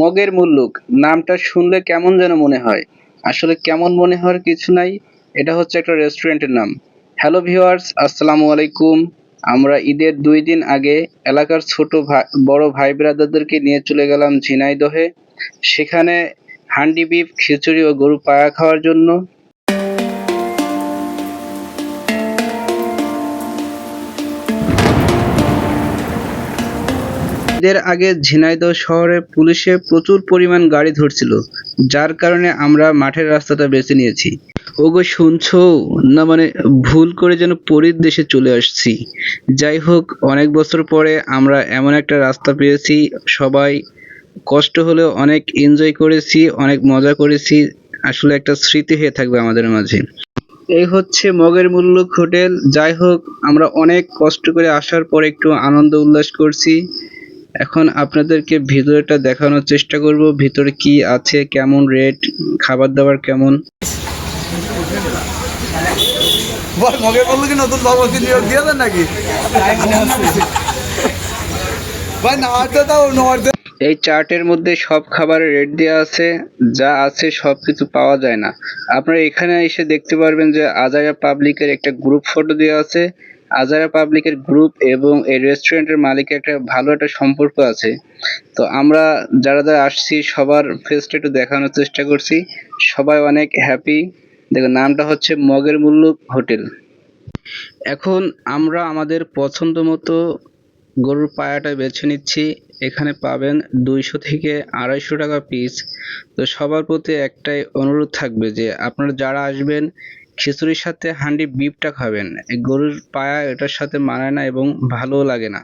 মগের মুল্লুক, নামটা শুনলে কেমন যেন মনে হয়। আসলে কেমন মনে হওয়ার কিছু নাই, এটা হচ্ছে একটা রেস্টুরেন্টের নাম। হ্যালো ভিওয়ার্স আসসালামু আলাইকুম। আমরা ঈদের দুই দিন আগে এলাকার ছোট ভাই বড় ভাই ব্রাদারদেরকে নিয়ে চলে গেলাম ঝিনাইদহে। সেখানে হান্ডি বিফ, খিচুড়ি ও গরু পায়া খাওয়ার জন্য। ঈদের আগে ঝিনাইদহ শহরে পুলিশে প্রচুর পরিমাণ গাড়ি ধরছিল, যার কারণে আমরা মাঠের রাস্তাটা বেছে নিয়েছি। ওগো, শুনছো? না মানে ভুল করে যেন পরীর দেশে চলে আসছি। যাই হোক, অনেক বছর পরে আমরা এমন একটা রাস্তা পেয়েছি, সবাই কষ্ট হলেও অনেক এনজয় করেছি, অনেক মজা করেছি, আসলে একটা স্মৃতি হয়ে থাকবে আমাদের মাঝে। এই হচ্ছে মগের মুল্লুক হোটেল। যাই হোক, আমরা অনেক কষ্ট করে আসার পর একটু আনন্দ উল্লাস করছি। এখন আপনাদেরকে ভিতরেটা দেখানোর চেষ্টা করব ভিতরে কি আছে কেমন রেট খাবার দাবার কেমন। মগে বলল কি নতুন সভাপতি নিয়োগ দিয়ে নাকি? ভাই নমাজতে এই চার্টের মধ্যে সব খাবারের রেট দেওয়া আছে যা আছে সব কিছু পাওয়া যায় না। আপনারা এখানে এসে দেখতে পারবেন যে আজারা পাবলিকের একটা গ্রুপ ফটো দেওয়া আছে। আজারা পাবলিকের গ্রুপ এবং এই রেস্টুরেন্টের মালিকের একটা ভালো একটা সম্পর্ক আছে। তো আমরা যারা যারা আসছি, সবার ফেসটা একটু দেখানোর চেষ্টা করছি। সবাই অনেক হ্যাপি দেখো নামটা হচ্ছে মগের মুল্লুক হোটেল। এখন আমরা আমাদের পছন্দ মতো গরুর পায়াটা বেছে নিচ্ছি। এখানে পাবেন দুইশো থেকে আড়াইশো টাকা পিস তো সবার প্রতি একটাই অনুরোধ থাকবে যে, আপনারা যারা আসবেন খিচুড়ির সাথে হান্ডি বিফটা খাবেন। গরুর পায়া এটার সাথে মানায় না এবং ভালোও লাগে না।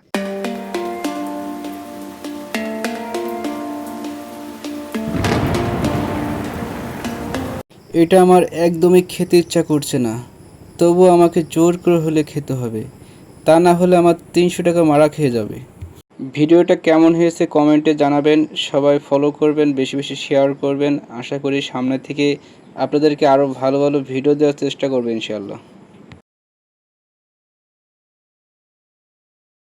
এটা আমার একদমই খেতে ইচ্ছা করছে না। তবু আমাকে জোর করে হলে খেতে হবে। তা না হলে আমার তিনশো টাকা মারা খেয়ে যাবে। ভিডিওটা কেমন হয়েছে কমেন্টে জানাবেন। সবাই ফলো করবেন, বেশি বেশি শেয়ার করবেন। আশা করি সামনে থেকে আপনাদেরকে আরও ভালো ভালো ভিডিও দেওয়ার চেষ্টা করব ইনশাআল্লাহ।